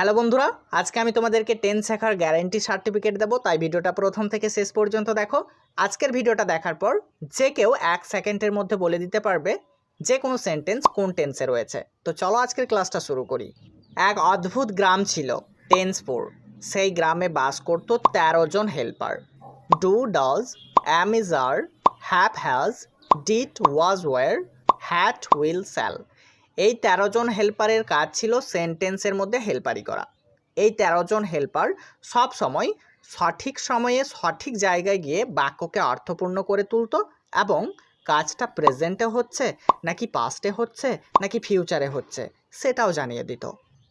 Hello বন্ধুরা, আজকে আমি তোমাদেরকে টেন শেখার গ্যারেন্টি সার্টিফিকেট দেবো, তাই ভিডিওটা প্রথম থেকে শেষ পর্যন্ত দেখো। আজকের ভিডিওটা দেখার পর যে কেউ এক সেকেন্ডের মধ্যে বলে দিতে পারবে যে কোনো সেন্টেন্স কোন টেন্সে রয়েছে। তো চলো আজকের ক্লাসটা শুরু করি। এক অদ্ভুত গ্রাম ছিল টেন্সপুর সেই গ্রামে বাস করতো তেরো জন helper do does am is are have has did was were had will shall এই তেরো জন হেল্পারের কাজ ছিল সেন্টেন্সের মধ্যে হেল্পারি করা। এই তেরো জন হেল্পার সব সময় সঠিক সময়ে সঠিক জায়গায় গিয়ে বাক্যকে অর্থপূর্ণ করে তুলতো এবং কাজটা প্রেজেন্টে হচ্ছে, নাকি পাস্টে হচ্ছে, নাকি ফিউচারে হচ্ছে, সেটাও জানিয়ে দিত।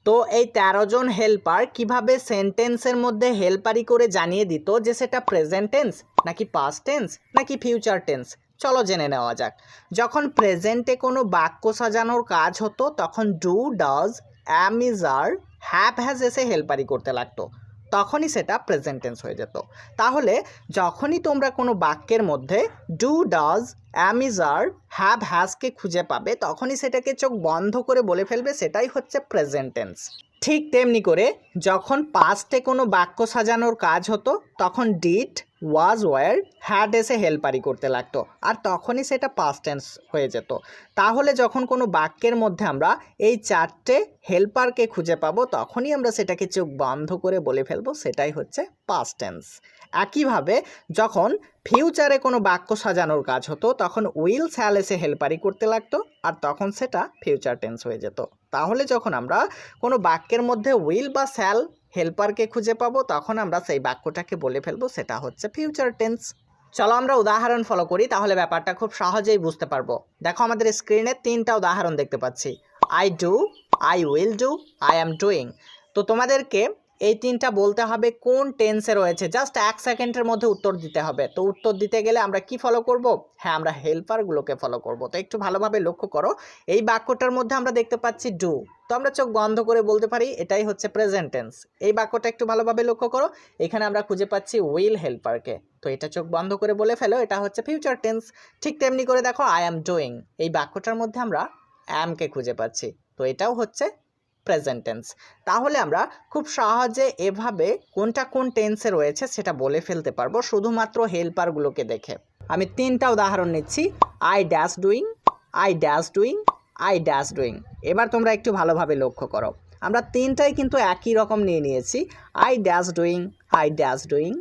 তো এই তেরো জন হেল্পার কীভাবে সেন্টেন্সের মধ্যে হেল্পারি করে জানিয়ে দিত যে সেটা প্রেজেন্ট টেন্স নাকি পাস্ট টেন্স নাকি ফিউচার টেন্স চলো জেনে নেওয়া যাক। যখন প্রেজেন্টে কোনো বাক্য সাজানোর কাজ হতো, তখন do, does am is are have has এসে হেল্পারি করতে লাগতো। তখনই সেটা প্রেজেন্ট টেন্স হয়ে যেত। তাহলে যখনই তোমরা কোনো বাক্যের মধ্যে do, does am is are have হ্যাজকে খুঁজে পাবে, তখনই সেটাকে চোখ বন্ধ করে বলে ফেলবে, সেটাই হচ্ছে প্রেজেন্ট টেন্স ঠিক তেমনি করে যখন পাস্টে কোনো বাক্য সাজানোর কাজ হতো, তখন ডিট ওয়াজ ওয়ার হ্যাড এসে হেল্পারি করতে লাগতো আর তখনই সেটা পাস্ট টেন্স হয়ে যেত। তাহলে যখন কোনো বাক্যের মধ্যে আমরা এই চারটে হেল্পারকে খুঁজে পাবো, তখনই আমরা সেটাকে চোখ বন্ধ করে বলে ফেলব, সেটাই হচ্ছে পাস্ট টেন্স একইভাবে যখন ফিউচারে কোনো বাক্য সাজানোর কাজ হতো, তখন উইল স্যাল এসে হেল্পারি করতে লাগতো আর তখন সেটা ফিউচার টেন্স হয়ে যেত। তাহলে যখন আমরা কোনো বাক্যের মধ্যে উইল বা স্যাল হেল্পারকে খুঁজে পাবো, তখন আমরা সেই বাক্যটাকে বলে ফেলব, সেটা হচ্ছে ফিউচার টেন্স চলো আমরা উদাহরণ ফলো করি, তাহলে ব্যাপারটা খুব সহজেই বুঝতে পারব। দেখো আমাদের স্ক্রিনে তিনটা উদাহরণ দেখতে পাচ্ছি। I do I will do I am doing তো তোমাদেরকে এই তিনটা বলতে হবে কোন টেন্সে রয়েছে। জাস্ট এক সেকেন্ডের মধ্যে উত্তর দিতে হবে। তো উত্তর দিতে গেলে আমরা কি ফলো করব? হ্যাঁ আমরা হেল্পারগুলোকে ফলো করব। তো একটু ভালোভাবে লক্ষ্য করো। এই বাক্যটার মধ্যে আমরা দেখতে পাচ্ছি ডু তো আমরা চোখ বন্ধ করে বলতে পারি এটাই হচ্ছে প্রেজেন্ট টেন্স এই বাক্যটা একটু ভালোভাবে লক্ষ্য করো। এখানে আমরা খুঁজে পাচ্ছি উইল হেল্পারকে তো এটা চোখ বন্ধ করে বলে ফেলো, এটা হচ্ছে ফিউচার টেন্স ঠিক তেমনি করে দেখো আই অ্যাম ডুইং এই বাক্যটার মধ্যে আমরা অ্যামকে খুঁজে পাচ্ছি। তো এটাও হচ্ছে প্রেজেন্ট টেন্স তাহলে আমরা খুব সহজে এভাবে কোনটা কোন টেন্সে রয়েছে সেটা বলে ফেলতে পারব। শুধুমাত্র হেল্পারগুলোকে দেখে। আমি তিনটা উদাহরণ নিচ্ছি। I dash doing I dash doing I dash doing এবার তোমরা একটু ভালোভাবে লক্ষ্য করো। আমরা তিনটাই কিন্তু একই রকম নিয়ে নিয়েছি। I dash doing I dash doing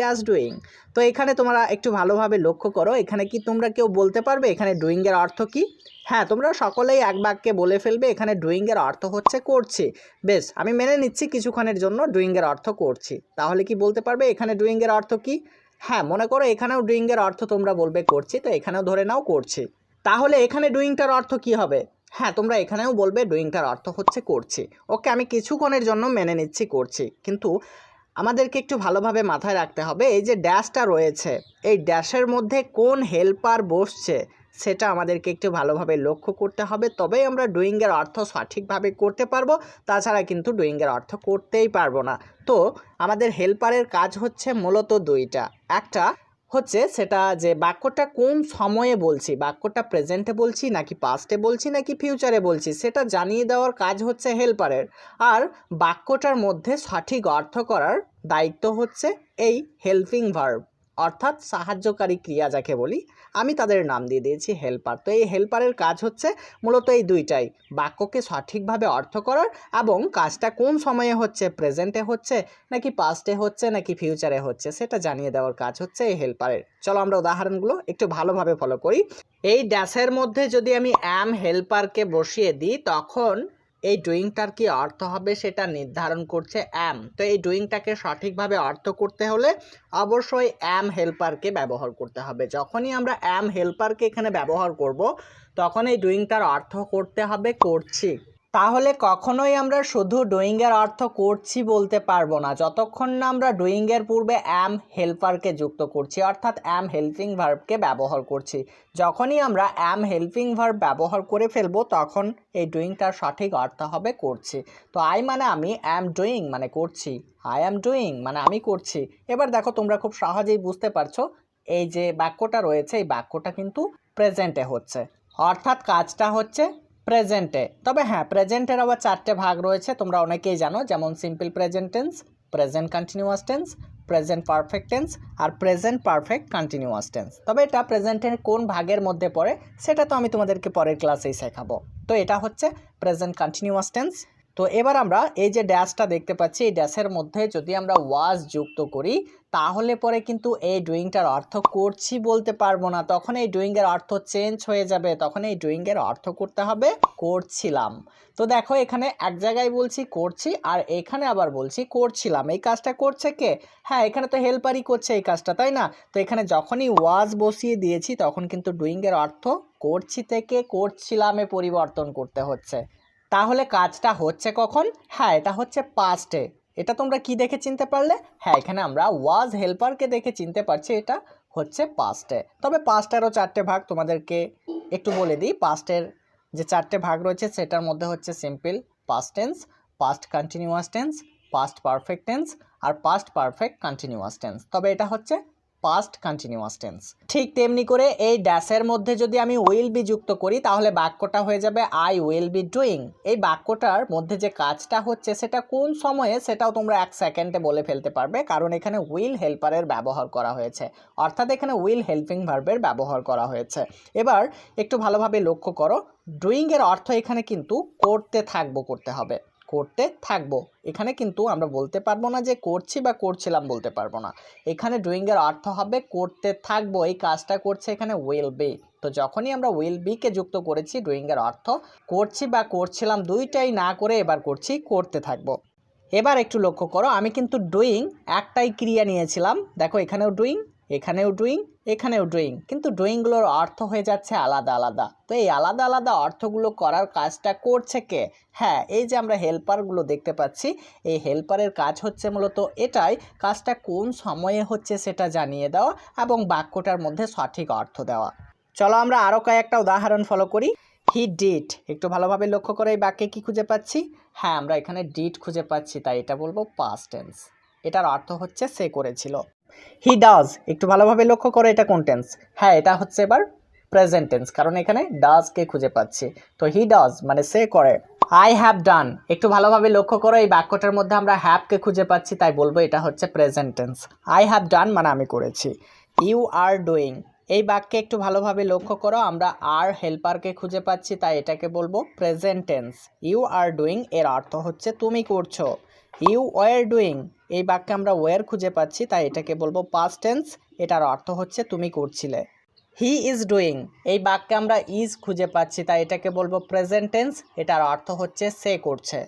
dash doing তো এখানে তোমরা একটু ভালোভাবে লক্ষ্য করো। এখানে কি তোমরা কেউ বলতে পারবে? এখানে ডুইংয়ের অর্থ কি? হ্যাঁ তোমরা সকলেই এক বাক্যে বলে ফেলবে, এখানে ডুইংয়ের অর্থ হচ্ছে করছি। বেশ, আমি মেনে নিচ্ছি কিছুক্ষণের জন্য ডুইংয়ের অর্থ করছি। তাহলে কি বলতে পারবে? এখানে ডুইংয়ের অর্থ কি? হ্যাঁ মনে করো এখানেও ডুইংয়ের অর্থ তোমরা বলবে করছি, তো এখানেও ধরে নাও করছি। তাহলে এখানে ডুইংটার অর্থ কি হবে? হ্যাঁ তোমরা এখানেও বলবে ডুইংটার অর্থ হচ্ছে করছি। ওকে, আমি কিছুক্ষণের জন্য মেনে নিচ্ছি করছি। কিন্তু আমাদেরকে একটু ভালোভাবে মাথায় রাখতে হবে, এই যে ড্যাশটা রয়েছে, এই ড্যাশের মধ্যে কোন হেল্পার বসছে সেটা আমাদেরকে একটু ভালোভাবে লক্ষ্য করতে হবে, তবেই আমরা ডুইংয়ের অর্থ সঠিকভাবে করতে পারব, তাছাড়া কিন্তু ডুইংয়ের অর্থ করতেই পারব না। তো আমাদের হেল্পারের কাজ হচ্ছে মূলত দুইটা, একটা হচ্ছে সেটা যে বাক্যটা কোন সময়ে বলছি, বাক্যটা প্রেজেন্টে বলছি নাকি পাস্টে বলছি নাকি ফিউচারে বলছি, সেটা জানিয়ে দেওয়ার কাজ হচ্ছে হেল্পারের আর বাক্যটার মধ্যে সঠিক অর্থ করার দায়িত্ব হচ্ছে এই হেল্পিং ভার্ব অর্থাৎ সাহায্যকারী ক্রিয়া যাকে বলি, আমি তাদের নাম দিয়ে দিয়েছি হেল্পার তো এই হেল্পারের কাজ হচ্ছে মূলত এই দুইটাই, বাক্যকে সঠিকভাবে অর্থ করার এবং কাজটা কোন সময়ে হচ্ছে প্রেজেন্টে হচ্ছে, নাকি পাস্টে হচ্ছে, নাকি ফিউচারে হচ্ছে, সেটা জানিয়ে দেওয়ার কাজ হচ্ছে এই হেল্পারের চলো আমরা উদাহরণগুলো একটু ভালোভাবে ফলো করি। এই ড্যাশের মধ্যে যদি আমি অ্যাম হেল্পারকে বসিয়ে দিই, তখন এই ডুইংটার কি অর্থ হবে সেটা নির্ধারণ করছে অ্যাম তো এই ডুইংটাকে সঠিকভাবে অর্থ করতে হলে অবশ্যই অ্যাম হেল্পারকে ব্যবহার করতে হবে। যখনই আমরা অ্যাম হেল্পারকে এখানে ব্যবহার করব, তখন এই ডুইংটার অর্থ করতে হবে করছি। তাহলে কখনোই আমরা শুধু ডুইংয়ের অর্থ করছি বলতে পারব না। যতক্ষণ না আমরা ডুইংয়ের পূর্বে অ্যাম হেল্পারকে যুক্ত করছি, অর্থাৎ অ্যাম হেল্পিং ভার্বকে ব্যবহার করছি। যখনই আমরা অ্যাম হেল্পিং ভার্ব ব্যবহার করে ফেলব, তখন এই ডুইংটার সঠিক অর্থ হবে করছি। তো আই মানে আমি অ্যাম ডুইং মানে করছি। আই অ্যাম ডুইং মানে আমি করছি। এবার দেখো তোমরা খুব সহজেই বুঝতে পারছ, এই যে বাক্যটা রয়েছে, এই বাক্যটা কিন্তু প্রেজেন্টে হচ্ছে। অর্থাৎ কাজটা হচ্ছে প্রেজেন্টে তবে হ্যাঁ প্রেজেন্টের আবার চারটে ভাগ রয়েছে, তোমরা অনেকেই জানো, যেমন simple present tense present continuous tense present perfect tense আর প্রেজেন্ট পারফেক্ট কন্টিনিউয়াস টেন্স তবে এটা প্রেজেন্টের কোন ভাগের মধ্যে পড়ে, সেটা তো আমি তোমাদেরকে পরের ক্লাসেই শেখাবো। তো এটা হচ্ছে প্রেজেন্ট কন্টিনিউয়াস টেন্স তো এবার আমরা এই যে ড্যাশটা দেখতে পাচ্ছি, এই ড্যাশের মধ্যে যদি আমরা ওয়াজ যুক্ত করি, তাহলে পরে কিন্তু এই ডুইংটার অর্থ করছি বলতে পারব না। তখন এই ডুইংয়ের অর্থ চেঞ্জ হয়ে যাবে, তখন এই ডুইংয়ের অর্থ করতে হবে করছিলাম। তো দেখো এখানে এক জায়গায় বলছি করছি, আর এখানে আবার বলছি করছিলাম। এই কাজটা করছে কে? হ্যাঁ এখানে তো হেল্পারই করছে এই কাজটা, তাই না? তো এখানে যখনই ওয়াজ বসিয়ে দিয়েছি, তখন কিন্তু ডুইংয়ের অর্থ করছি থেকে করছিলামে পরিবর্তন করতে হচ্ছে। তাহলে কাজটা হচ্ছে কখন? হ্যাঁ এটা হচ্ছে পাস্টে এটা তোমরা কি দেখে চিনতে পারলে? হ্যাঁ এখানে আমরা ওয়াজ হেল্পারকে দেখে চিনতে পারছি, এটা হচ্ছে পাস্টে তবে পাস্টেরও চারটে ভাগ তোমাদেরকে একটু বলে দিই। পাস্টের যে চারটে ভাগ রয়েছে, সেটার মধ্যে হচ্ছে simple past tense past continuous tense past perfect tense আর পাস্ট পারফেক্ট কন্টিনিউয়াস টেন্স তবে এটা হচ্ছে পাস্ট কন্টিনিউয়াস টেন্স ঠিক তেমনি করে এই ড্যাশের মধ্যে যদি আমি উইল বি যুক্ত করি, তাহলে বাক্যটা হয়ে যাবে আই উইল বি ডুইং এই বাক্যটার মধ্যে যে কাজটা হচ্ছে, সেটা কোন সময়ে, সেটাও তোমরা এক সেকেন্ডে বলে ফেলতে পারবে, কারণ এখানে উইল হেল্পারের ব্যবহার করা হয়েছে। অর্থাৎ এখানে উইল হেল্পিং ভার্বের ব্যবহার করা হয়েছে। এবার একটু ভালোভাবে লক্ষ্য করো ডুইংয়ের অর্থ এখানে কিন্তু করতে থাকব, করতে হবে। করতে থাকব। এখানে কিন্তু আমরা বলতে পারব না যে করছি বা করছিলাম বলতে পারব না। এখানে ডুইংয়ের অর্থ হবে করতে থাকব। এই কাজটা করছে এখানে উইল বি তো যখনই আমরা উইল বিকে যুক্ত করেছি ডুইংয়ের অর্থ করছি বা করছিলাম দুইটাই না করে এবার করছি, করতে থাকব। এবার একটু লক্ষ্য করো, আমি কিন্তু ডুইং একটাই ক্রিয়া নিয়েছিলাম। দেখো এখানেও ডুইং এখানেও ডুইং এখানেও ড্রয়িং কিন্তু ড্রয়িংগুলোর অর্থ হয়ে যাচ্ছে আলাদা আলাদা। তো এই আলাদা আলাদা অর্থগুলো করার কাজটা করছে কে? হ্যাঁ এই যে আমরা হেল্পারগুলো দেখতে পাচ্ছি, এই হেল্পারের কাজ হচ্ছে মূলত এটাই, কাজটা কোন সময়ে হচ্ছে সেটা জানিয়ে দেওয়া এবং বাক্যটার মধ্যে সঠিক অর্থ দেওয়া। চলো আমরা আরও কয়েকটা উদাহরণ ফলো করি। হি ডিট একটু ভালোভাবে লক্ষ্য করে এই বাক্যে কি খুঁজে পাচ্ছি? হ্যাঁ আমরা এখানে ডিট খুঁজে পাচ্ছি, তাই এটা বলব পাস্ট টেন্স এটার অর্থ হচ্ছে সে করেছিল। হি ডাজ একটু ভালোভাবে লক্ষ্য করো এটা কোন টেন্স হ্যাঁ এটা হচ্ছে এবার প্রেজেন্ট টেন্স কারণ এখানে ডাজকে খুঁজে পাচ্ছি। তো হি ডাজ মানে সে করে। আই হ্যাভ ডান একটু ভালোভাবে লক্ষ্য করো, এই বাক্যটার মধ্যে আমরা হ্যাভকে খুঁজে পাচ্ছি, তাই বলব এটা হচ্ছে present tense I have done মানে আমি করেছি। ইউ আর ডুইং এই বাক্যে একটু ভালোভাবে লক্ষ্য করো, আমরা আর হেল্পারকে খুঁজে পাচ্ছি, তাই এটাকে বলব present tense you are doing এর অর্থ হচ্ছে তুমি করছ। ইউ ওয়ার ডুইং এই বাক্যে আমরা ওয়ার খুঁজে পাচ্ছি, তাই এটাকে বলব পাস্ট টেন্স এটার অর্থ হচ্ছে তুমি করছিলে। হি ইজ ডুইং এই বাক্যে আমরা ইজ খুঁজে পাচ্ছি, তাই এটাকে বলব প্রেজেন্ট টেন্স এটার অর্থ হচ্ছে সে করছে।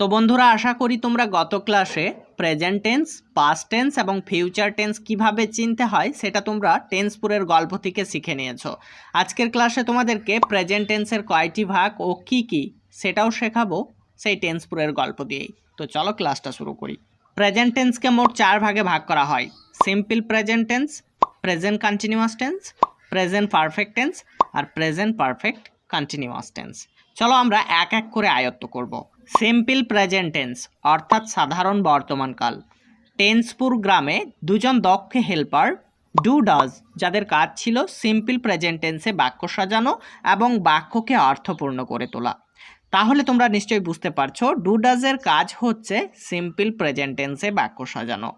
তো বন্ধুরা, আশা করি তোমরা গত ক্লাসে প্রেজেন্ট টেন্স পাস্ট টেন্স এবং ফিউচার টেন্স কীভাবে চিনতে হয়, সেটা তোমরা টেন্সপুরের গল্প থেকে শিখে নিয়েছো। আজকের ক্লাসে তোমাদেরকে প্রেজেন্ট টেন্সের কয়টি ভাগ ও কি কি, সেটাও শেখাবো। সেই টেন্স টেন্সপুরের গল্প দিয়েই। তো চলো ক্লাসটা শুরু করি। প্রেজেন্ট টেন্সকে মোট চার ভাগে ভাগ করা হয়। Simple present tense present continuous tense present perfect tense আর প্রেজেন্ট পারফেক্ট কন্টিনিউয়াস টেন্স চলো আমরা এক এক করে আয়ত্ত করব। সিম্পল প্রেজেন্ট টেন্স অর্থাৎ সাধারণ বর্তমানকাল। টেন্সপুর গ্রামে দুজন দক্ষ হেল্পার ডু ডাজ যাদের কাজ ছিল সিম্পল প্রেজেন্ট টেন্সে বাক্য সাজানো এবং বাক্যকে অর্থপূর্ণ করে তোলা। তাহলে তোমরা নিশ্চয়ই বুঝতে পারছ ডু ডাজের কাজ হচ্ছে সিম্পল প্রেজেন্ট টেন্সে বাক্য সাজানো।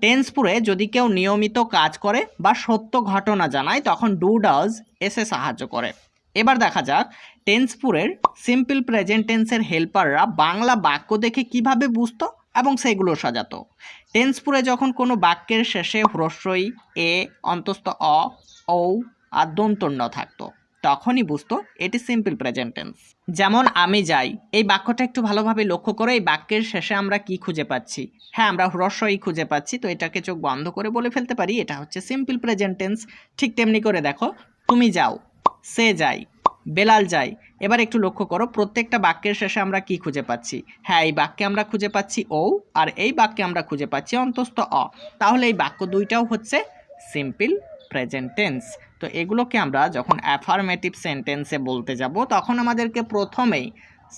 টেন্সপুরে যদি কেউ নিয়মিত কাজ করে বা সত্য ঘটনা জানায়, তখন ডু ডাজ এসে সাহায্য করে। এবার দেখা যাক টেন্সপুরের সিম্পল প্রেজেন্ট টেন্সের হেল্পাররা বাংলা বাক্য দেখে কীভাবে বুঝতো এবং সেগুলো সাজাতো। টেন্সপুরে যখন কোনো বাক্যের শেষে হ্রস্বই, এ, অন্তস্থ, অ, ঔ আর দন্তন্য থাকতো। তখনই বুঝতো এটি সিম্পল প্রেজেন্ট টেন্স যেমন, আমি যাই। এই বাক্যটা একটু ভালোভাবে লক্ষ্য করো এই বাক্যের শেষে আমরা কি খুঁজে পাচ্ছি? হ্যাঁ আমরা হ্রস্বই খুঁজে পাচ্ছি, তো এটাকে চোখ বন্ধ করে বলে ফেলতে পারি। এটা হচ্ছে সিম্পল প্রেজেন্ট টেন্স ঠিক তেমনি করে দেখো, তুমি যাও। সে যাই। বেলাল যাই। এবার একটু লক্ষ্য করো, প্রত্যেকটা বাক্যের শেষে আমরা কি খুঁজে পাচ্ছি? হ্যাঁ এই বাক্যে আমরা খুঁজে পাচ্ছি ও আর এই বাক্যে আমরা খুঁজে পাচ্ছি অন্তস্থ অ। তাহলে এই বাক্য দুইটাও হচ্ছে সিম্পল প্রেজেন্ট টেন্স তো এগুলোকে আমরা যখন অ্যাফার্মেটিভ সেন্টেন্সে বলতে যাব, তখন আমাদেরকে প্রথমেই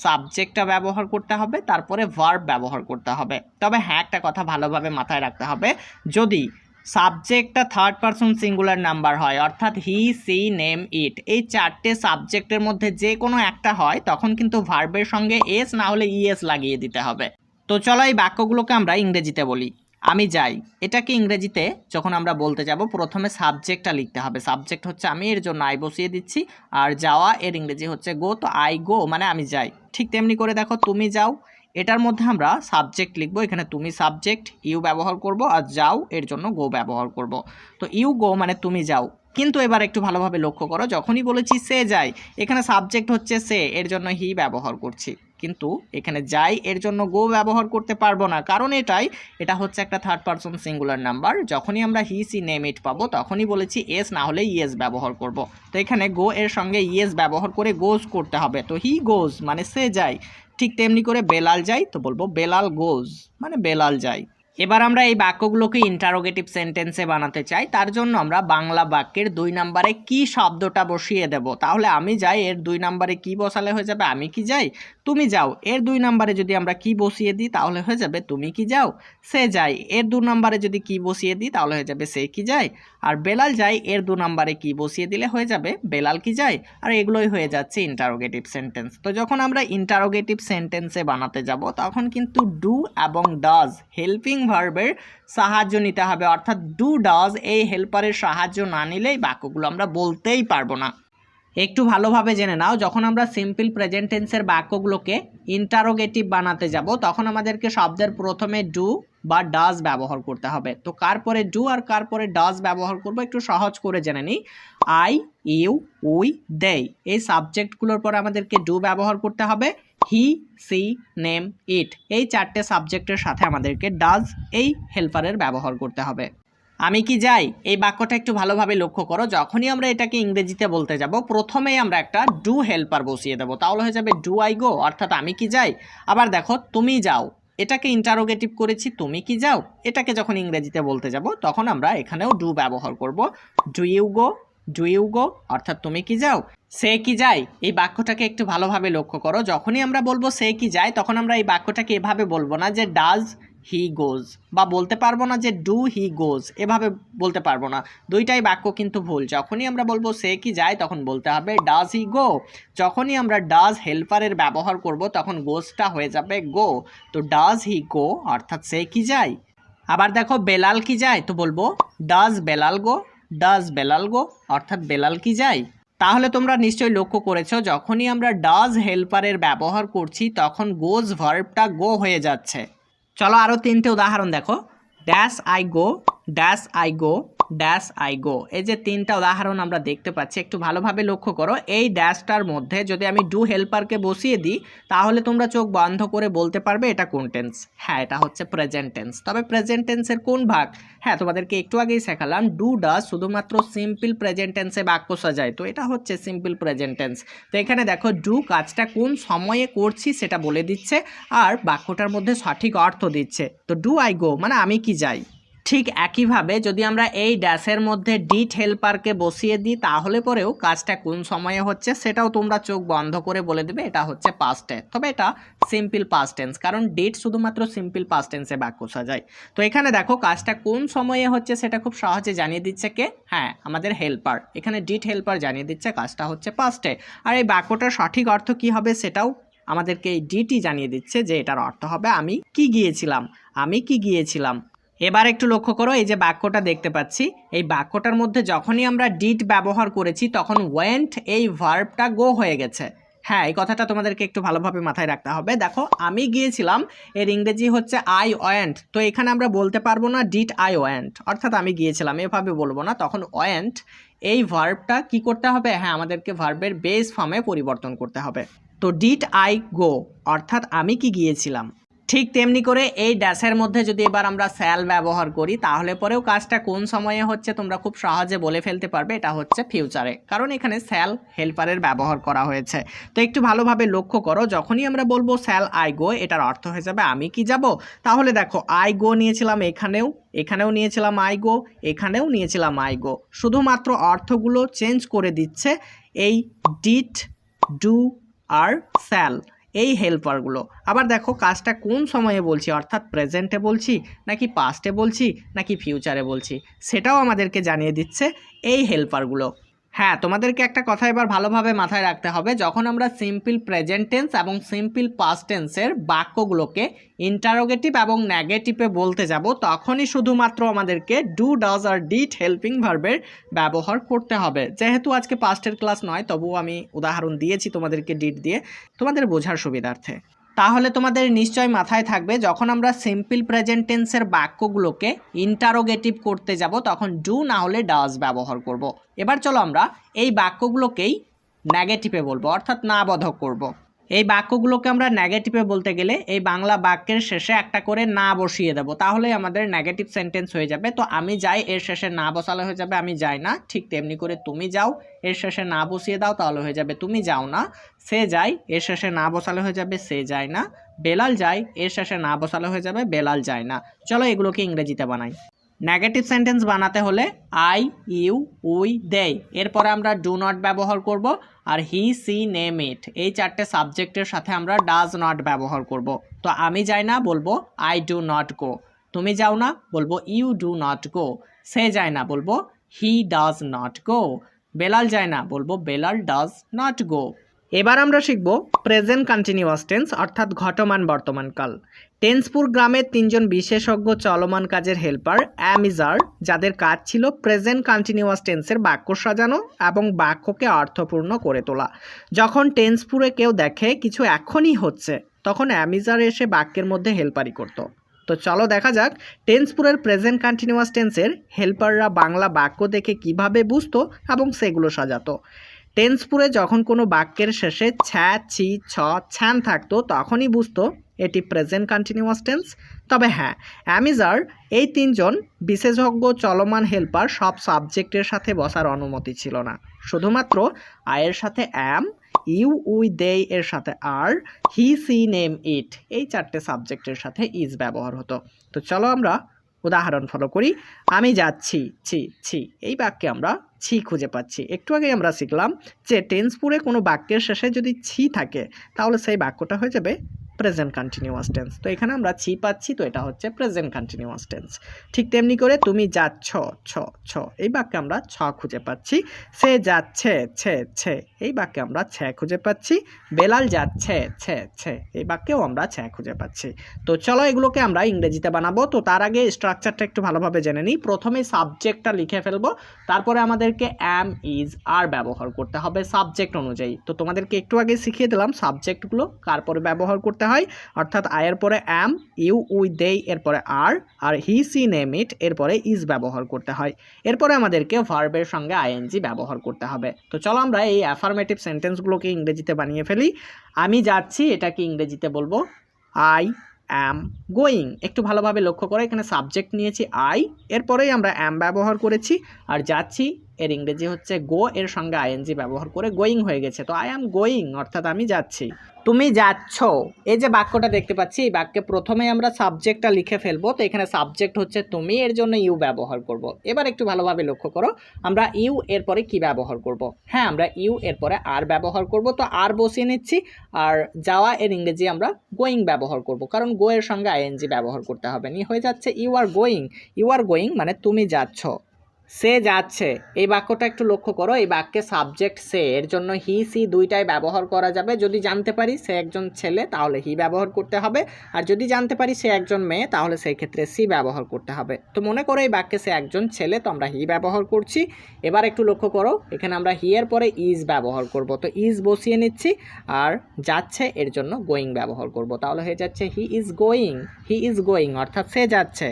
সাবজেক্টটা ব্যবহার করতে হবে, তারপরে ভার্ব ব্যবহার করতে হবে। তবে হ্যাঁ একটা কথা ভালোভাবে মাথায় রাখতে হবে, যদি সাবজেক্টটা থার্ড পারসন সিঙ্গুলার নাম্বার হয়, অর্থাৎ হি সি নেম ইট এই চারটে সাবজেক্টের মধ্যে যে কোনো একটা হয়, তখন কিন্তু ভার্বের সঙ্গে এস না হলে ইএস লাগিয়ে দিতে হবে। তো চলো এই বাক্যগুলোকে আমরা ইংরেজিতে বলি। আমি যাই। এটাকে ইংরেজিতে যখন আমরা বলতে যাব, প্রথমে সাবজেক্টটা লিখতে হবে। সাবজেক্ট হচ্ছে আমি, এর জন্য আই বসিয়ে দিচ্ছি। আর যাওয়া, এর ইংরেজি হচ্ছে গো, তো আই গো মানে আমি যাই। ঠিক তেমনি করে দেখো, তুমি যাও। এটার মধ্যে আমরা সাবজেক্ট লিখব। এখানে তুমি সাবজেক্ট ইউ ব্যবহার করব। আর যাও, এর জন্য গো ব্যবহার করব। তো ইউ গো মানে তুমি যাও। কিন্তু এবার একটু ভালোভাবে লক্ষ্য করো, যখনই বলেছি সে যায় এখানে সাবজেক্ট হচ্ছে সে, এর জন্য হি ব্যবহার করছি। কিন্তু এখানে যাই এর জন্য গো ব্যবহার করতে পারব না। কারণ এটাই, এটা হচ্ছে একটা থার্ড পারসন সিঙ্গুলার নাম্বার যখনই আমরা হি সি নেম ইট পাবো, তখনই বলেছি এস না হলে ইয়েস ব্যবহার করব। তো এখানে গো এর সঙ্গে ইয়েস ব্যবহার করে গোজ করতে হবে। তো হি গোজ মানে সে যায়। ঠিক তেমনি করে বেলাল যাই তো বলব বেলাল গোজ মানে বেলাল যায়। এবার আমরা এই বাক্যগুলোকে ইন্টারোগেটিভ সেন্টেন্সে বানাতে চাই। তার জন্য আমরা বাংলা বাক্যের দুই নম্বরে কি শব্দটা বসিয়ে দেব। তাহলে আমি যাই, এর দুই নম্বরে কি বসালে হয়ে যাবে, আমি কি যাই? তুমি যাও। এর দুই নম্বরে যদি আমরা কি বসিয়ে দিই, তাহলে হয়ে যাবে, তুমি কি যাও? সে যায় এর দু নম্বরে যদি কি বসিয়ে দিই, তাহলে হয়ে যাবে, সে কি যায় আর বেলাল যায় এর দু নম্বরে কি বসিয়ে দিলে হয়ে যাবে, বেলাল কি যায় আর এগুলোই হয়ে যাচ্ছে ইন্টারোগেটিভ সেন্টেন্স তো যখন আমরা ইন্টারোগেটিভ সেন্টেন্সে বানাতে যাব, তখন কিন্তু ডু এবং ডাজ হেল্পিং ভার্বের সাহায্য নিতে হবে। অর্থাৎ ডু ডাজ এই হেল্পারের সাহায্য না নিলে এই বাক্যগুলো আমরা বলতেই পারব না। একটু ভালোভাবে জেনে নাও, যখন আমরা সিম্পল প্রেজেন্ট টেন্সের বাক্যগুলোকে ইন্টারোগেটিভ বানাতে যাব, তখন আমাদেরকে শব্দের প্রথমে ডু বা ডাজ ব্যবহার করতে হবে। তো কার পরে ডু আর কার পরে ডাজ ব্যবহার করব একটু সহজ করে জেনে নিই। আই ইউ উই দেই এই সাবজেক্টগুলোর পরে আমাদেরকে ডু ব্যবহার করতে হবে। হি, সি, নেম, ইট এই চারটে সাবজেক্টের সাথে আমাদেরকে ডাজ এই হেল্পারের ব্যবহার করতে হবে। আমি কি যাই? এই বাক্যটা একটু ভালোভাবে লক্ষ্য করো। যখনই আমরা এটাকে ইংরেজিতে বলতে যাব, প্রথমেই আমরা একটা ডু হেল্পার বসিয়ে দেবো। তাহলে হয়ে যাবে ডু আই গো? অর্থাৎ আমি কি যাই? আবার দেখো, তুমি যাও। এটাকে ইন্টারোগেটিভ করেছি, তুমি কি যাও? এটাকে যখন ইংরেজিতে বলতে যাব, তখন আমরা এখানেও ডু ব্যবহার করব। Do you go? Do you go অর্থাৎ তুমি কি যাও? সে কি যায়? এই বাক্যটাকে একটু ভালোভাবে লক্ষ্য করো। যখনই আমরা বলব সে কি যায়, তখন আমরা এই বাক্যটাকে এভাবে বলব না যে ডাজ হি গোজ বা বলতে পারব না যে ডু হি গোজ এভাবে বলতে পারব না। দুইটাই বাক্য কিন্তু ভুল। যখনই আমরা বলব সে কি যায়, তখন বলতে হবে ডাজ হি গো যখনই আমরা ডাজ হেল্পারের ব্যবহার করব, তখন গোজটা হয়ে যাবে গো তো ডাজ হি গো অর্থাৎ সে কি যায়? আবার দেখো, বেলাল কি যায়? তো বলব does Belal go does Belal go? অর্থাৎ বেলাল কি যায় তাহলে তোমরা নিশ্চয়ই লক্ষ্য করেছ, যখনই আমরা ডাজ হেল্পারের ব্যবহার করছি, তখন গোজ ভার্বটা গো হয়ে যাচ্ছে। চলো আরও তিনটে উদাহরণ দেখো। Dash I go dash I go dash I go এই যে তিনটা উদাহরণ আমরা দেখতে পাচ্ছি, একটু ভালোভাবে লক্ষ্য করো। এই ড্যাশটার মধ্যে যদি আমি ডু হেল্পারকে বসিয়ে দিই, তাহলে তোমরা চোখ বন্ধ করে বলতে পারবে এটা কোন টেন্স হ্যাঁ এটা হচ্ছে প্রেজেন্ট টেন্স তবে প্রেজেন্ট টেন্সের কোন ভাগ? হ্যাঁ তোমাদেরকে একটু আগেই শেখালাম ডু ডাস শুধুমাত্র সিম্পল প্রেজেন্ট টেন্সে বাক্য সাজায়। তো এটা হচ্ছে সিম্পল প্রেজেন্ট টেন্স তো এখানে দেখো ডু কাজটা কোন সময়ে করছি সেটা বলে দিচ্ছে, আর বাক্যটার মধ্যে সঠিক অর্থ দিচ্ছে। তো ডু আই গো মানে আমি কি যাই? ঠিক একইভাবে যদি আমরা এই ড্যাশের মধ্যে ডিট হেল্পারকে বসিয়ে দিই, তাহলে পরেও কাজটা কোন সময়ে হচ্ছে সেটাও তোমরা চোখ বন্ধ করে বলে দেবে, এটা হচ্ছে পাস্টে তবে এটা সিম্পল পাস্ট টেন্স কারণ ডিট শুধুমাত্র সিম্পল পাস্ট টেন্সে বাক্য সাজায়। তো এখানে দেখো কাজটা কোন সময়ে হচ্ছে সেটা খুব সহজে জানিয়ে দিচ্ছে কে? হ্যাঁ আমাদের হেল্পার এখানে ডিট হেল্পার জানিয়ে দিচ্ছে কাজটা হচ্ছে পাস্টে আর এই বাক্যটার সঠিক অর্থ কি হবে সেটাও আমাদেরকে এই ডিটি জানিয়ে দিচ্ছে যে এটার অর্থ হবে আমি কি গিয়েছিলাম, আমি কি গিয়েছিলাম। এবার একটু লক্ষ্য করো, এই যে বাক্যটা দেখতে পাচ্ছি। এই বাক্যটার মধ্যে যখনই আমরা ডিট ব্যবহার করেছি, তখন ওয়েন্ট এই ভার্বটা গো হয়ে গেছে। হ্যাঁ এই কথাটা তোমাদেরকে একটু ভালোভাবে মাথায় রাখতে হবে। দেখো, আমি গিয়েছিলাম, এর ইংরেজি হচ্ছে আই ওয়েন্ট তো এখানে আমরা বলতে পারব না ডিট আই ওয়েন্ট অর্থাৎ আমি গিয়েছিলাম, এভাবে বলব না। তখন ওয়েন্ট এই ভার্বটা কি করতে হবে? হ্যাঁ আমাদেরকে ভার্বের বেস ফর্মে পরিবর্তন করতে হবে। তো ডিট আই গো অর্থাৎ আমি কি গিয়েছিলাম? ঠিক তেমনি করে এই ড্যাশের মধ্যে যদি এবার আমরা স্যাল ব্যবহার করি, তাহলে পরেও কাজটা কোন সময়ে হচ্ছে তোমরা খুব সহজে বলে ফেলতে পারবে, এটা হচ্ছে ফিউচারে। কারণ এখানে স্যাল হেল্পারের ব্যবহার করা হয়েছে। তো একটু ভালোভাবে লক্ষ্য করো, যখনই আমরা বলব স্যাল আই গো, এটার অর্থ হয়ে যাবে আমি কি যাব? তাহলে দেখো, আই গো নিয়েছিলাম এখানেও এখানেও নিয়েছিলাম আই গো, এখানেও নিয়েছিলাম আই গো। শুধুমাত্র অর্থগুলো চেঞ্জ করে দিচ্ছে এই ডিট, ডু আর স্যাল। এই হেল্পারগুলো আবার দেখো, কাজটা কোন সময়ে বলছি? অর্থাৎ প্রেজেন্টে বলছি, নাকি পাস্টে বলছি, নাকি ফিউচারে বলছি? সেটাও আমাদেরকে জানিয়ে দিচ্ছে এই হেল্পারগুলো হ্যাঁ তোমাদেরকে একটা কথা এবার ভালোভাবে মাথায় রাখতে হবে। যখন আমরা সিম্পল প্রেজেন্ট টেন্স এবং সিম্পল পাস্ট টেন্সের বাক্যগুলোকে ইন্টারোগেটিভ এবং নেগেটিভে বলতে যাব, তখনই শুধুমাত্র আমাদেরকে ডু ডাজ আর ডিট হেল্পিং ভার্বের ব্যবহার করতে হবে। যেহেতু আজকে পাস্টের ক্লাস নয়, তবুও আমি উদাহরণ দিয়েছি তোমাদেরকে ডিট দিয়ে। তোমাদের বোঝার সুবিধার্থে। তাহলে তোমাদের নিশ্চয় মাথায় থাকবে, যখন আমরা সিম্পল প্রেজেন্ট টেন্সের বাক্যগুলোকে ইন্টারোগেটিভ করতে যাব, তখন ডু না হলে ডাজ ব্যবহার করব। এবার চলো আমরা এই বাক্যগুলোকেই নেগেটিভে বলব, অর্থাৎ না বধক করব। এই বাক্যগুলোকে আমরা নেগেটিভে বলতে গেলে এই বাংলা বাক্যের শেষে একটা করে না বসিয়ে দেবো। তাহলেই আমাদের নেগেটিভ সেন্টেন্স হয়ে যাবে। তো আমি যাই, এর শেষে না বসালে হয়ে যাবে, আমি যাই না। ঠিক তেমনি করে তুমি যাও, এর শেষে না বসিয়ে দাও, তাহলে হয়ে যাবে তুমি যাও না। সে যায় এর শেষে না বসালে হয়ে যাবে, সে যায় না। বেলাল যায় এর শেষে না বসালে হয়ে যাবে, বেলাল যায় না। চলো এগুলোকে ইংরেজিতে বানাই। নেগেটিভ সেন্টেন্স বানাতে হলে আই ইউ উই দেই এরপরে আমরা ডু নট ব্যবহার করব আর হি সি নেম ইট এই চারটে সাবজেক্টের সাথে আমরা ডাজ নট ব্যবহার করব। তো আমি যাই না বলব আই ডু নট গো তুমি যাও না বলব ইউ ডু নট গো সে যায় না বলব he does not go Belal যায় না বলব বেলাল ডাজ নট গো এবার আমরা শিখব প্রেজেন্ট কন্টিনিউয়াস টেন্স অর্থাৎ ঘটমান বর্তমানকাল টেন্সপুর গ্রামের তিনজন বিশেষজ্ঞ চলমান কাজের হেল্পার, অ্যামিজার, যাদের কাজ ছিল প্রেজেন্ট কন্টিনিউয়াস টেন্সের বাক্য সাজানো এবং বাক্যকে অর্থপূর্ণ করে তোলা। যখন টেন্সপুরে কেউ দেখে কিছু এখনই হচ্ছে তখন অ্যামিজার এসে বাক্যের মধ্যে হেল্পারি করতো। তো চলো দেখা যাক টেন্সপুরের প্রেজেন্ট কন্টিনিউয়াস টেন্সের হেল্পাররা বাংলা বাক্য দেখে কীভাবে বুঝতো এবং সেগুলো সাজাতো। টেন্সপুরে যখন কোনো বাক্যের শেষে ছ্যা ছি, ছ ছ্যান থাকতো, তখনই বুঝতো এটি প্রেজেন্ট কন্টিনিউয়াস টেন্স তবে হ্যাঁ অ্যামিজার এই তিনজন বিশেষজ্ঞ চলমান হেল্পার সব সাবজেক্টের সাথে বসার অনুমতি ছিল না। শুধুমাত্র আয়ের সাথে অ্যাম ইউ উই দে এর সাথে আর হি সি নেম ইট এই চারটে সাবজেক্টের সাথে ইজ ব্যবহার হতো। তো চলো আমরা উদাহরণ ফলো করি। আমি যাচ্ছি, ছি ছি, এই বাক্যে আমরা ছি খুঁজে পাচ্ছি। একটু আগে আমরা শিখলাম যে টেন্সপুরে কোনো বাক্যের শেষে যদি ছি থাকে, তাহলে সেই বাক্যটা হয়ে যাবে প্রেজেন্ট কন্টিনিউয়াস টেন্স তো এখানে আমরা ছি পাচ্ছি, তো এটা হচ্ছে প্রেজেন্ট কন্টিনিউয়াস টেন্স ঠিক তেমনি করে তুমি যাচ্ছ, ছ ছ, এই বাক্যে আমরা ছ খুঁজে পাচ্ছি। সে যাচ্ছে, ছে ছে, এই বাক্যে আমরা ছে খুঁজে পাচ্ছি। বেলাল যাচ্ছে, ছে ছে, এই বাক্যেও আমরা ছে খুঁজে পাচ্ছি। তো চলো এগুলোকে আমরা ইংরেজিতে বানাবো। তো তার আগে স্ট্রাকচারটা একটু ভালোভাবে জেনে নিই। প্রথমে সাবজেক্টটা লিখে ফেলব। তারপরে আমাদেরকে অ্যাম ইজ আর ব্যবহার করতে হবে সাবজেক্ট অনুযায়ী। তো তোমাদেরকে একটু আগে শিখিয়ে দিলাম সাবজেক্টগুলো কার পরে ব্যবহার করতে হয়, অর্থাৎ আয়ের পরে অ্যাম ইউ, উই, দেই এরপরে আর আর হি সি নেম ইট এরপরে ইজ ব্যবহার করতে হয়। এরপরে আমাদেরকে ভার্বের সঙ্গে আইএনজি ব্যবহার করতে হবে। তো চলো আমরা এই অ্যাফার্মেটিভ সেন্টেন্সগুলোকে ইংরেজিতে বানিয়ে ফেলি। আমি যাচ্ছি, এটাকে ইংরেজিতে বলব আই অ্যাম গোয়িং একটু ভালোভাবে লক্ষ্য করে, এখানে সাবজেক্ট নিয়েছি আই এরপরেই আমরা অ্যাম ব্যবহার করেছি, আর যাচ্ছি এর ইংরেজি হচ্ছে গো এর সঙ্গে আইএনজি ব্যবহার করে গোয়িং হয়ে গেছে। তো আই অ্যাম গোয়িং অর্থাৎ আমি যাচ্ছি। তুমি যাচ্ছ। এই যে বাক্যটা দেখতে পাচ্ছি, এই বাক্যে প্রথমে আমরা সাবজেক্টটা লিখে ফেলব। তো এখানে সাবজেক্ট হচ্ছে তুমি, এর জন্য ইউ ব্যবহার করব। এবার একটু ভালোভাবে লক্ষ্য করো, আমরা ইউ এরপরে কি ব্যবহার করব। হ্যাঁ আমরা ইউ এরপরে আর ব্যবহার করব। তো আর বসিয়ে নিচ্ছি, আর যাওয়া এর ইংরেজি আমরা গোয়িং ব্যবহার করব। কারণ গো এর সঙ্গে আইএনজি ব্যবহার করতে হবে। নি হয়ে যাচ্ছে you are going you are going মানে তুমি যাচ্ছ। সে যাচ্ছে। এই বাক্যটা একটু লক্ষ্য করো, এই বাক্যে সাবজেক্ট সে, এর জন্য হি সি দুইটাই ব্যবহার করা যাবে। যদি জানতে পারি সে একজন ছেলে, তাহলে হি ব্যবহার করতে হবে। আর যদি জানতে পারি সে একজন মেয়ে, তাহলে সেই ক্ষেত্রে সি ব্যবহার করতে হবে। তো মনে করো এই বাক্যে সে একজন ছেলে, তো আমরা হি ব্যবহার করছি। এবার একটু লক্ষ্য করো, এখানে আমরা হি এর পরে ইজ ব্যবহার করব। তো ইজ বসিয়ে নিচ্ছি, আর যাচ্ছে, এর জন্য গোয়িং ব্যবহার করব। তাহলে হয়ে যাচ্ছে he is going he is going অর্থাৎ সে যাচ্ছে।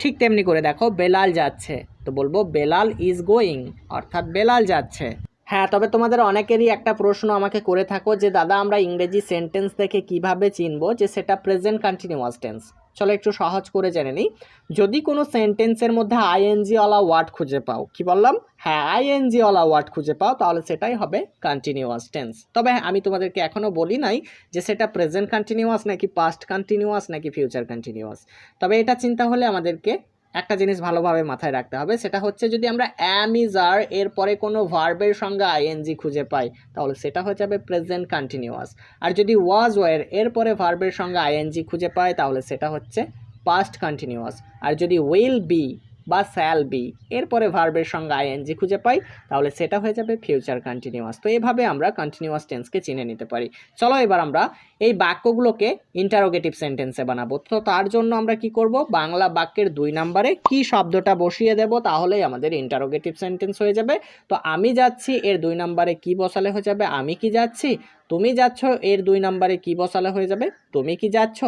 ঠিক তেমনি করে দেখো, বেলাল যাচ্ছে। তো বলব, বেলাল ইজ গোয়িং অর্থাৎ বেলাল যাচ্ছে। হ্যাঁ তবে তোমাদের অনেকেরই একটা প্রশ্ন আমাকে করে থাকো যে, দাদা, আমরা ইংরেজি সেন্টেন্স দেখে কীভাবে চিনবো? যে সেটা প্রেজেন্ট কন্টিনিউয়াস টেন্স চলো একটু সহজ করে জেনে নিই। যদি কোনো সেন্টেন্সের মধ্যে আইএনজিওয়ালা ওয়ার্ড খুঁজে পাও কি বললাম? হ্যাঁ আইএনজিওয়ালা ওয়ার্ড খুঁজে পাও তাহলে সেটাই হবে কন্টিনিউয়াস টেন্স তবে হ্যাঁ, আমি তোমাদেরকে এখনও বলি নাই যে সেটা প্রেজেন্ট কন্টিনিউয়াস নাকি পাস্ট কন্টিনিউয়াস নাকি ফিউচার কন্টিনিউয়াস তবে এটা চিন্তা হলে আমাদেরকে একটা জিনিস ভালোভাবে মাথায় রাখতে হবে, সেটা হচ্ছে যদি আমরা অ্যাম ইজ আর এরপরে কোনো ভার্বের সঙ্গে আইএনজি খুঁজে পাই, তাহলে সেটা হয়ে যাবে প্রেজেন্ট কন্টিনিউয়াস আর যদি ওয়াজ ওয়ার এরপরে ভার্বের সঙ্গে আইএনজি খুঁজে পাই, তাহলে সেটা হচ্ছে পাস্ট কন্টিনিউয়াস আর যদি উইল বি বা স্যাল বি এরপরে ভার্বের সঙ্গে আইএনজি খুঁজে পাই, তাহলে সেটা হয়ে যাবে ফিউচার কন্টিনিউয়াস তো এভাবে আমরা কন্টিনিউয়াস টেন্সকে চিনে নিতে পারি। চলো এবার আমরা এই বাক্যগুলোকে ইন্টারোগেটিভ সেন্টেন্সে বানাবো। তো তার জন্য আমরা কি করব? বাংলা বাক্যের দুই নম্বরে কি শব্দটা বসিয়ে দেব, তাহলেই আমাদের ইন্টারোগেটিভ সেন্টেন্স হয়ে যাবে। তো আমি যাচ্ছি, এর দুই নম্বরে কি বসালে হয়ে যাবে? আমি কি যাচ্ছি? তুমি যাচ্ছ, এর দুই নম্বরে কি বসালে হয়ে যাবে? তুমি কি যাচ্ছ?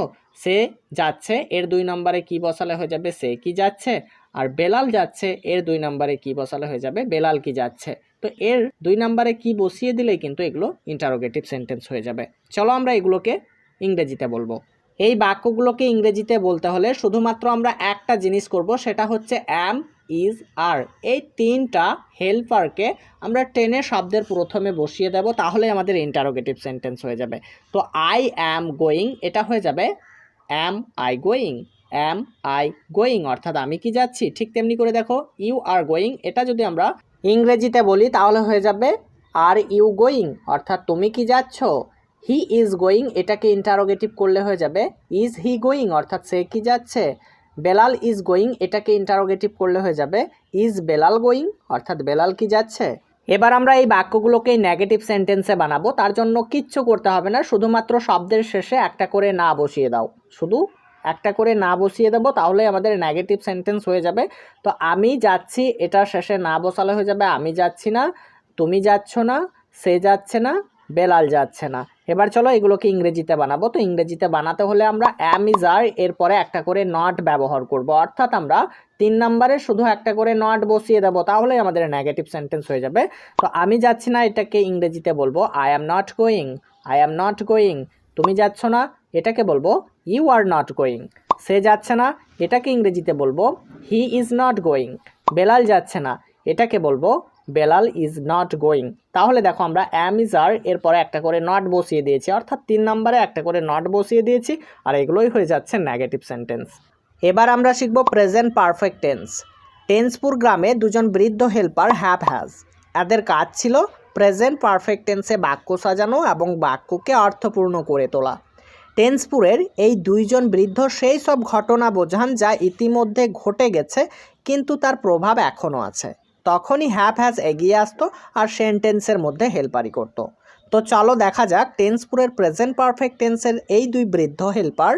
সে যাচ্ছে, এর দুই নম্বরে কি বসালে হয়ে যাবে? সে কি যাচ্ছে? আর বেলাল যাচ্ছে, এর দুই নম্বরে কি বসালে হয়ে যাবে? বেলাল কি যাচ্ছে? তো এর দুই নম্বরে কি বসিয়ে দিলেই কিন্তু এগুলো ইন্টারোগেটিভ সেন্টেন্স হয়ে যাবে। চলো আমরা এগুলোকে ইংরেজিতে বলব। এই বাক্যগুলোকে ইংরেজিতে বলতে হলে শুধুমাত্র আমরা একটা জিনিস করব, সেটা হচ্ছে অ্যাম ইজ আর এই তিনটা হেল্পারকে আমরা টেনে শব্দের প্রথমে বসিয়ে দেব, তাহলে আমাদের ইন্টারোগেটিভ সেন্টেন্স হয়ে যাবে। তো আই অ্যাম গোয়িং এটা হয়ে যাবে am I going am I going অর্থাৎ আমি কি যাচ্ছি? ঠিক তেমনি করে দেখো ইউ আর গোয়িং এটা যদি আমরা ইংরেজিতে বলি, তাহলে হয়ে যাবে আর ইউ গোয়িং অর্থাৎ তুমি কি যাচ্ছ? হি ইজ গোয়িং এটাকে ইন্টারোগেটিভ করলে হয়ে যাবে ইজ হি গোয়িং অর্থাৎ সে কি যাচ্ছে? বেলাল ইজ গোয়িং এটাকে ইন্টারোগেটিভ করলে হয়ে যাবে ইজ বেলাল গোয়িং অর্থাৎ বেলাল কি যাচ্ছে? এবার আমরা এই বাক্যগুলোকে নেগেটিভ সেন্টেন্সে বানাবো, তার জন্য কিচ্ছু করতে হবে না, শুধুমাত্র শব্দের শেষে একটা করে না বসিয়ে দাও। শুধু একটা করে না বসিয়ে দেবো, তাহলে আমাদের নেগেটিভ সেন্টেন্স হয়ে যাবে। তো আমি যাচ্ছি এটার শেষে না বসালে হয়ে যাবে, আমি যাচ্ছি না, তুমি যাচ্ছ না, সে যাচ্ছে না, বেলাল যাচ্ছে না। এবার চলো এগুলোকে ইংরেজিতে বানাবো। তো ইংরেজিতে বানাতে হলে আমরা অ্যাম ইজ আর এরপরে একটা করে নট ব্যবহার করব। অর্থাৎ আমরা তিন নম্বরে শুধু একটা করে নট বসিয়ে দেবো, তাহলে আমাদের নেগেটিভ সেন্টেন্স হয়ে যাবে। তো আমি যাচ্ছি না, এটাকে ইংরেজিতে বলব I am not going I am not going তুমি যাচ্ছ না এটাকে বলব ইউ আর নট গোয়িং সে যাচ্ছে না, এটাকে ইংরেজিতে বলব he is not going Belal যাচ্ছে না, এটাকে বলব, বেলাল ইজ নট গোয়িং তাহলে দেখো আমরা অ্যাম ইজ আর এরপরে একটা করে নট বসিয়ে দিয়েছি, অর্থাৎ তিন নম্বরে একটা করে নট বসিয়ে দিয়েছি, আর এগুলোই হয়ে যাচ্ছে নেগেটিভ সেন্টেন্স এবার আমরা শিখব প্রেজেন্ট পারফেক্ট টেন্স টেন্সপুর গ্রামে দুজন বৃদ্ধ হেল্পার হ্যাপ হ্যাজ এদের কাজ ছিল প্রেজেন্ট পারফেক্ট টেন্সে বাক্য সাজানো এবং বাক্যকে অর্থপূর্ণ করে তোলা। টেন্সপুরের এই দুইজন বৃদ্ধ সেই সব ঘটনা বোঝান যা ইতিমধ্যে ঘটে গেছে, কিন্তু তার প্রভাব এখনও আছে। তখনই হ্যাপ হ্যাজ এগিয়ে আসতো আর সেন্টেন্সের মধ্যে হেল্পারি করতো। তো চলো দেখা যাক টেন্সপুরের প্রেজেন্ট পারফেক্ট টেন্সের এই দুই বৃদ্ধ হেল্পার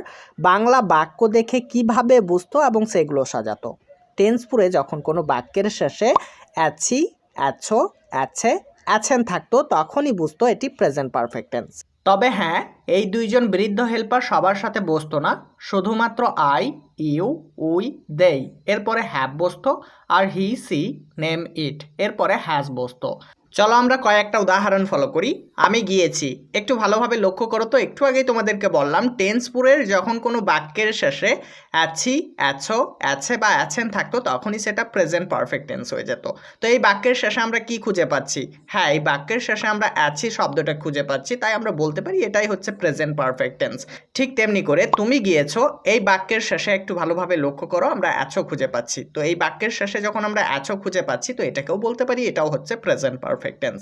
বাংলা বাক্য দেখে কীভাবে বুঝতো এবং সেগুলো সাজাতো। টেন্সপুরে যখন কোনো বাক্যের শেষে অ্যাছি অ্যাছো, অ্যাছে, অ্যাছেন থাকতো, তখনই বুঝতো এটি প্রেজেন্ট পারফেক্ট টেন্স। তবে হ্যাঁ এই দুইজন বৃদ্ধ হেল্পার সবার সাথে বসতো না, শুধুমাত্র আই, ইউ, উই, দেই। এরপরে হ্যাভ বসত আর হি, সি, নেম ইট। এরপরে হ্যাজ বসত। চলো আমরা কয়েকটা উদাহরণ ফলো করি। আমি গিয়েছি। একটু ভালোভাবে লক্ষ্য করো তো, একটু আগেই তোমাদেরকে বললাম, টেন্সপুরের যখন কোনো বাক্যের শেষে অ্যাছি, অ্যাছো, অ্যাছে বা অ্যাছেন থাকতো, তখনই সেটা প্রেজেন্ট পারফেক্ট টেন্স হয়ে যেত। তো এই বাক্যের শেষে আমরা কি খুঁজে পাচ্ছি? হ্যাঁ এই বাক্যের শেষে আমরা অ্যাছি শব্দটা খুঁজে পাচ্ছি, তাই আমরা বলতে পারি এটাই হচ্ছে প্রেজেন্ট পারফেক্ট টেন্স ঠিক তেমনি করে তুমি গিয়েছো, এই বাক্যের শেষে একটু ভালোভাবে লক্ষ্য করো, আমরা অ্যাচো খুঁজে পাচ্ছি। তো এই বাক্যের শেষে যখন আমরা অ্যাচো খুঁজে পাচ্ছি, তো এটাকেও বলতে পারি, এটাও হচ্ছে প্রেজেন্ট পারফেক্ট টেন্স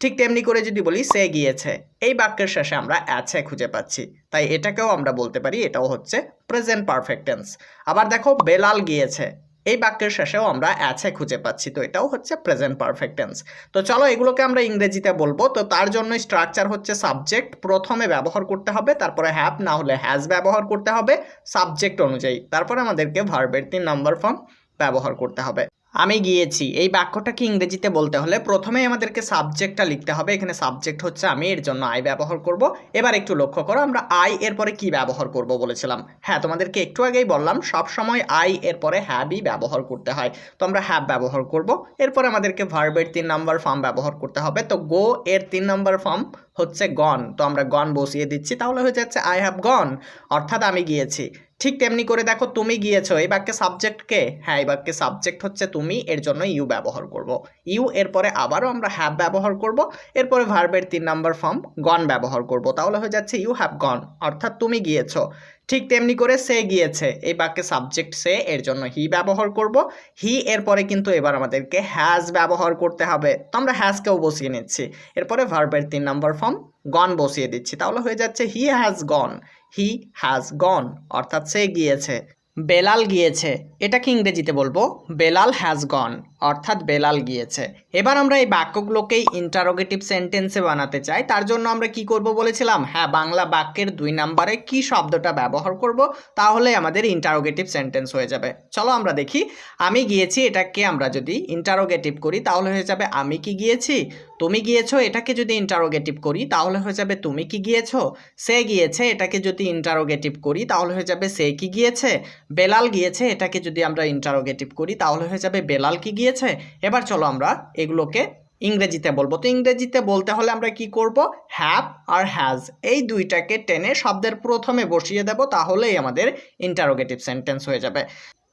ঠিক তেমনি করে যদি বলি, সে গিয়েছে, এই বাক্যের শেষে আমরা অ্যাছে খুঁজে পাচ্ছি, তাই এটাকেও আমরা বলতে পারি, এটাও হচ্ছে প্রেজেন্ট পারফেক্ট টেন্স আবার দেখো, বেলাল গিয়েছে। এই বাক্যের শেষেও আমরা অ্যাছে খুঁজে পাচ্ছি, তো এটাও হচ্ছে প্রেজেন্ট পারফেক্ট টেন্স তো চলো, এগুলোকে আমরা ইংরেজিতে বলব। তো তার জন্য স্ট্রাকচার হচ্ছে সাবজেক্ট প্রথমে ব্যবহার করতে হবে, তারপরে হ্যাপ না হলে হ্যাজ ব্যবহার করতে হবে সাবজেক্ট অনুযায়ী। তারপরে আমাদেরকে ভার্বের তিন নাম্বার ফর্ম ব্যবহার করতে হবে। আমি গিয়েছি। এই বাক্যটাকে ইংরেজিতে বলতে হলে প্রথমেই আমাদেরকে সাবজেক্টটা লিখতে হবে। এখানে সাবজেক্ট হচ্ছে আমি, এর জন্য আই ব্যবহার করব। এবার একটু লক্ষ্য করো, আমরা আই এরপরে কি ব্যবহার করব বলেছিলাম। হ্যাঁ তোমাদেরকে একটু আগেই বললাম, সব সময় আই এরপরে হ্যাবই ব্যবহার করতে হয়। তো আমরা হ্যাব ব্যবহার করব। এরপরে আমাদেরকে ভার্বের তিন নাম্বার ফর্ম ব্যবহার করতে হবে। তো গো এর তিন নাম্বার ফর্ম হচ্ছে গন তো আমরা গন বসিয়ে দিচ্ছি, তাহলে হয়ে যাচ্ছে আই হ্যাভ গন অর্থাৎ আমি গিয়েছি। ঠিক তেমনি করে দেখো তুমি গিয়েছো, এই বাক্যে সাবজেক্ট কে? হ্যাঁ এই বাক্যে সাবজেক্ট হচ্ছে তুমি, এর জন্য ইউ ব্যবহার করব। ইউ এরপরে আবারও আমরা হ্যাভ ব্যবহার করব, এরপরে ভার্বের তিন নাম্বার ফর্ম গন ব্যবহার করব। তাহলে হয়ে যাচ্ছে ইউ হ্যাভ গন অর্থাৎ তুমি গিয়েছো। ঠিক তেমনি করে সে গিয়েছে, এই বাক্যে সাবজেক্ট সে, এর জন্য হি ব্যবহার করব। হি এরপরে কিন্তু এবার আমাদেরকে হ্যাজ ব্যবহার করতে হবে। তো আমরা হ্যাজকেও বসিয়ে নিচ্ছি। এরপরে ভার্বের তিন নম্বর ফর্ম গন বসিয়ে দিচ্ছি। তাহলে হয়ে যাচ্ছে he has gone he has gone অর্থাৎ সে গিয়েছে। বেলাল গিয়েছে। এটাকে ইংরেজিতে বলব বেলাল হ্যাজ গন অর্থাৎ বেলাল গিয়েছে। এবার আমরা এই বাক্যগুলোকেই ইন্টারোগেটিভ সেন্টেন্সে বানাতে চাই। তার জন্য আমরা কি করব বলেছিলাম? হ্যাঁ বাংলা বাক্যের দুই নম্বরে কি শব্দটা ব্যবহার করব তাহলে আমাদের ইন্টারোগেটিভ সেন্টেন্স হয়ে যাবে। চলো আমরা দেখি। আমি গিয়েছি, এটাকে আমরা যদি ইন্টারোগেটিভ করি, তাহলে হয়ে যাবে, আমি কি গিয়েছি? তুমি গিয়েছো এটাকে যদি ইন্টারোগেটিভ করি, তাহলে হয়ে যাবে তুমি কি গিয়েছো? সে গিয়েছে, এটাকে যদি ইন্টারোগেটিভ করি, তাহলে হয়ে যাবে সে কি গিয়েছে? বেলাল গিয়েছে, এটাকে যদি আমরা ইন্টারোগেটিভ করি, তাহলে হয়ে যাবে বেলাল কি গিয়েছে? এবার চলো আমরা এগুলোকে ইংরেজিতে বলব। তো ইংরেজিতে বলতে হলে আমরা কি করব? হ্যাভ আর হ্যাজ এই দুইটাকে টেনে শব্দের প্রথমে বসিয়ে দেব, তাহলেই আমাদের ইন্টারোগেটিভ সেন্টেন্স হয়ে যাবে।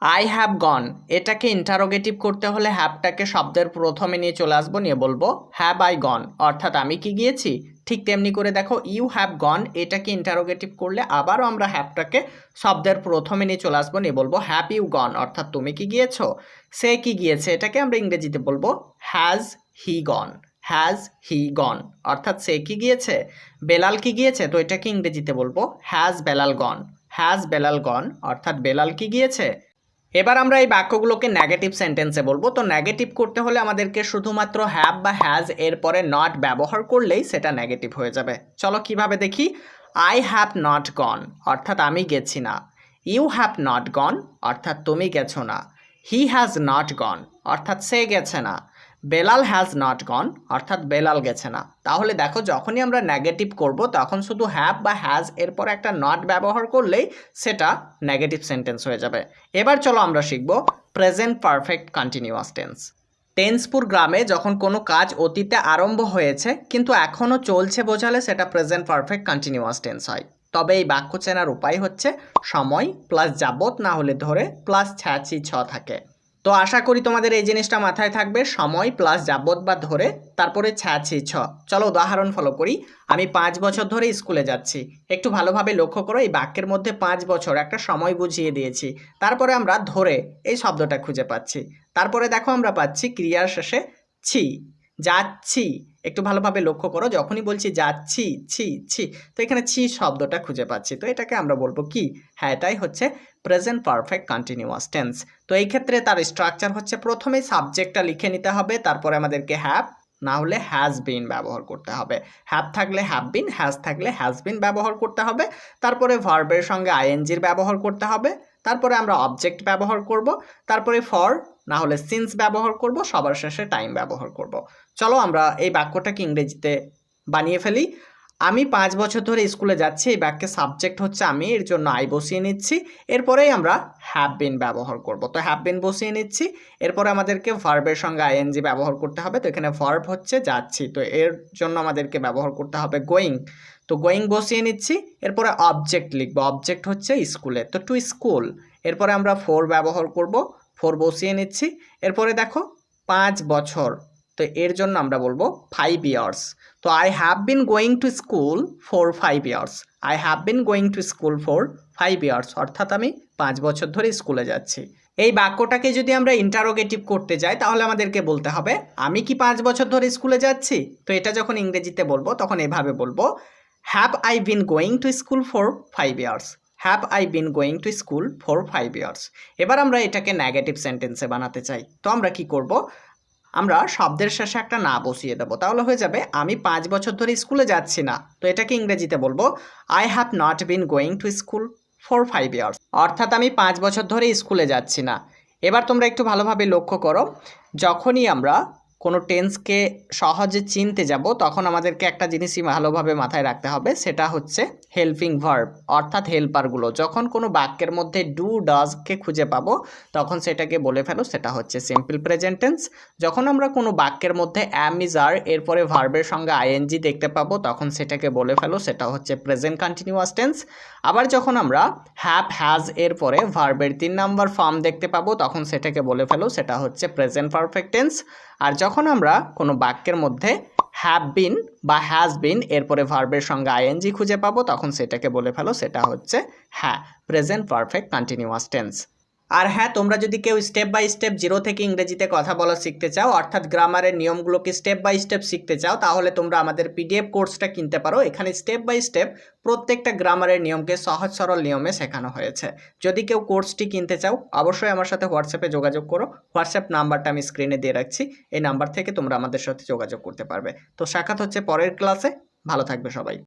আই হ্যাভ গন এটাকে ইন্টারোগেটিভ করতে হলে হ্যাভটাকে শব্দের প্রথমে নিয়ে চলে আসব, নিয়ে বলব হ্যাভ আই গন অর্থাৎ আমি কি গিয়েছি? ঠিক তেমনি করে দেখো ইউ হ্যাভ গন এটাকে ইন্টারোগেটিভ করলে আবারও আমরা হ্যাভটাকে শব্দের প্রথমে নিয়ে চলে আসব, নিয়ে বলব হ্যাভ ইউ গন অর্থাৎ তুমি কি গিয়েছো? সে কি গিয়েছে? এটাকে আমরা ইংরেজিতে বলব has he gone has he gone অর্থাৎ সে কি গিয়েছে? বেলাল কি গিয়েছে? তো এটাকে ইংরেজিতে বলব has Belal gone has Belal gone অর্থাৎ বেলাল কি গিয়েছে? এবার আমরা এই বাক্যগুলোকে নেগেটিভ সেন্টেন্সে বলব। তো নেগেটিভ করতে হলে আমাদেরকে শুধুমাত্র হ্যাভ বা হ্যাজ এর পরে নট ব্যবহার করলেই সেটা নেগেটিভ হয়ে যাবে। চলো কীভাবে দেখি? আই হ্যাভ নট গন অর্থাৎ আমি গেছি না। ইউ হ্যাভ নট গন অর্থাৎ তুমি গেছো না। হি হ্যাজ নট গন অর্থাৎ সে গেছে না। বেলাল হ্যাজ নট গন অর্থাৎ বেলাল গেছে না। তাহলে দেখো, যখনই আমরা নেগেটিভ করব, তখন শুধু হ্যাভ বা হ্যাজ এরপর একটা নট ব্যবহার করলেই সেটা নেগেটিভ সেন্টেন্স হয়ে যাবে। এবার চলো আমরা শিখব প্রেজেন্ট পারফেক্ট কন্টিনিউয়াস টেন্স টেন্সপুর গ্রামে যখন কোনো কাজ অতীতে আরম্ভ হয়েছে, কিন্তু এখনও চলছে বোঝালে সেটা প্রেজেন্ট পারফেক্ট কন্টিনিউয়াস টেন্স হয়। তবে এই বাক্য চেনার উপায় হচ্ছে সময় প্লাস যাবত না হলে ধরে প্লাস ছ্যাচি ছ থাকে। তো আশা করি তোমাদের এই জিনিসটা মাথায় থাকবে। সময় প্লাস যাবত বা ধরে তারপরে ছা, ছি, ছ। চলো উদাহরণ ফলো করি। আমি পাঁচ বছর ধরে স্কুলে যাচ্ছি। একটু ভালোভাবে লক্ষ্য করো, এই বাক্যের মধ্যে পাঁচ বছর একটা সময় বুঝিয়ে দিয়েছি। তারপরে আমরা ধরে এই শব্দটা খুঁজে পাচ্ছি। তারপরে দেখো আমরা পাচ্ছি ক্রিয়ার শেষে ছি। যাচ্ছি। একটু ভালোভাবে লক্ষ্য করো, যখনই বলছি যাচ্ছি, ছি ছি, তো এখানে ছি শব্দটা খুঁজে পাচ্ছি। তো এটাকে আমরা বলব কি? হ্যাঁ এটাই হচ্ছে প্রেজেন্ট পারফেক্ট কন্টিনিউয়াস টেন্স তো এই ক্ষেত্রে তার স্ট্রাকচার হচ্ছে প্রথমেই সাবজেক্টটা লিখে নিতে হবে, তারপরে আমাদেরকে হ্যাভ না হলে হ্যাজ বিন ব্যবহার করতে হবে। হ্যাভ থাকলে হ্যাভ বিন হ্যাজ থাকলে হ্যাজ বিন ব্যবহার করতে হবে, তারপরে ভার্বের সঙ্গে আইএনজির ব্যবহার করতে হবে তারপরে আমরা অবজেক্ট ব্যবহার করব, তারপরে ফর না হলে সিন্স ব্যবহার করব, সবার শেষে টাইম ব্যবহার করব। চলো আমরা এই বাক্যটাকে ইংরেজিতে বানিয়ে ফেলি। আমি পাঁচ বছর ধরে স্কুলে যাচ্ছি, এই বাক্যে সাবজেক্ট হচ্ছে আমি, এর জন্য আই বসিয়ে নিচ্ছি। এরপরেই আমরা হ্যাভ বিন ব্যবহার করব। তো হ্যাভ বিন বসিয়ে নিচ্ছি, এরপরে আমাদেরকে ভার্বের সঙ্গে আইএনজি ব্যবহার করতে হবে। তো এখানে ভার্ব হচ্ছে যাচ্ছি, তো এর জন্য আমাদেরকে ব্যবহার করতে হবে গোয়িং তো গোয়িং বসিয়ে নিচ্ছি, এরপরে অবজেক্ট লিখব। অবজেক্ট হচ্ছে স্কুলে, তো টু স্কুল এরপরে আমরা ফোর ব্যবহার করব ফোর বসিয়ে নিচ্ছি। এরপরে দেখো, পাঁচ বছর তো এর জন্য আমরা বলব ফাইভ ইয়ার্স তো I have been going to school for five years I have been going to school for five years অর্থাৎ আমি পাঁচ বছর ধরে স্কুলে যাচ্ছি। এই বাক্যটাকে যদি আমরা ইন্টারোগেটিভ করতে যাই, তাহলে আমাদেরকে বলতে হবে, আমি কি পাঁচ বছর ধরে স্কুলে যাচ্ছি? তো এটা যখন ইংরেজিতে বলব, তখন এভাবে বলব have I been going to school for five years have I been going to school for five years এবার আমরা এটাকে নেগেটিভ সেন্টেন্সে বানাতে চাই। তো আমরা কি করব? আমরা শব্দের শেষে একটা না বসিয়ে দেবো। তাহলে হয়ে যাবে, আমি পাঁচ বছর ধরে স্কুলে যাচ্ছি না। তো এটাকে ইংরেজিতে বলব I have not been going to school for five years অর্থাৎ আমি পাঁচ বছর ধরে স্কুলে যাচ্ছি না। এবার তোমরা একটু ভালোভাবে লক্ষ্য করো, যখনই আমরা কোনো টেন্সকে সহজে চিনতে যাব, তখন আমাদেরকে একটা জিনিসই ভালোভাবে মাথায় রাখতে হবে, সেটা হচ্ছে হেল্পিং ভার্ব অর্থাৎ হেল্পারগুলো যখন কোনো বাক্যের মধ্যে ডু ডাজকে খুঁজে পাবো, তখন সেটাকে বলে ফেলো, সেটা হচ্ছে সিম্পল প্রেজেন্টেন্স যখন আমরা কোনো বাক্যের মধ্যে অ্যাম ইজ আর এরপরে ভার্বের সঙ্গে আইএনজি দেখতে পাবো, তখন সেটাকে বলে ফেলো, সেটা হচ্ছে প্রেজেন্ট কন্টিনিউয়াস টেন্স আবার যখন আমরা হ্যাপ হ্যাজ এরপরে ভার্বের তিন নাম্বার ফর্ম দেখতে পাবো, তখন সেটাকে বলে ফেলো, সেটা হচ্ছে প্রেজেন্ট পারফেক্ট টেন্স আর যখন আমরা কোনো বাক্যের মধ্যে হ্যাভ বিন বা হ্যাজ বিন এরপরে ভার্বের সঙ্গে আইএনজি খুঁজে পাবো, তখন সেটাকে বলে ফেলো, সেটা হচ্ছে হ্যাঁ প্রেজেন্ট পারফেক্ট কন্টিনিউয়াস টেন্স আর হ্যাঁ তোমরা যদি কেউ স্টেপ বাই স্টেপ জিরো থেকে ইংরেজিতে কথা বলা শিখতে চাও, অর্থাৎ গ্রামারের নিয়মগুলোকে স্টেপ বাই স্টেপ শিখতে চাও, তাহলে তোমরা আমাদের পিডিএফ কোর্সটা কিনতে পারো। এখানে স্টেপ বাই স্টেপ প্রত্যেকটা গ্রামারের নিয়মকে সহজ সরল নিয়মে শেখানো হয়েছে। যদি কেউ কোর্সটি কিনতে চাও, অবশ্যই আমার সাথে হোয়াটসঅ্যাপে যোগাযোগ করো। হোয়াটসঅ্যাপ নাম্বারটা আমি স্ক্রিনে দিয়ে রাখছি। এই নাম্বার থেকে তোমরা আমাদের সাথে যোগাযোগ করতে পারবে। তো সাক্ষাৎ হচ্ছে পরের ক্লাসে ভালো থাকবে সবাই।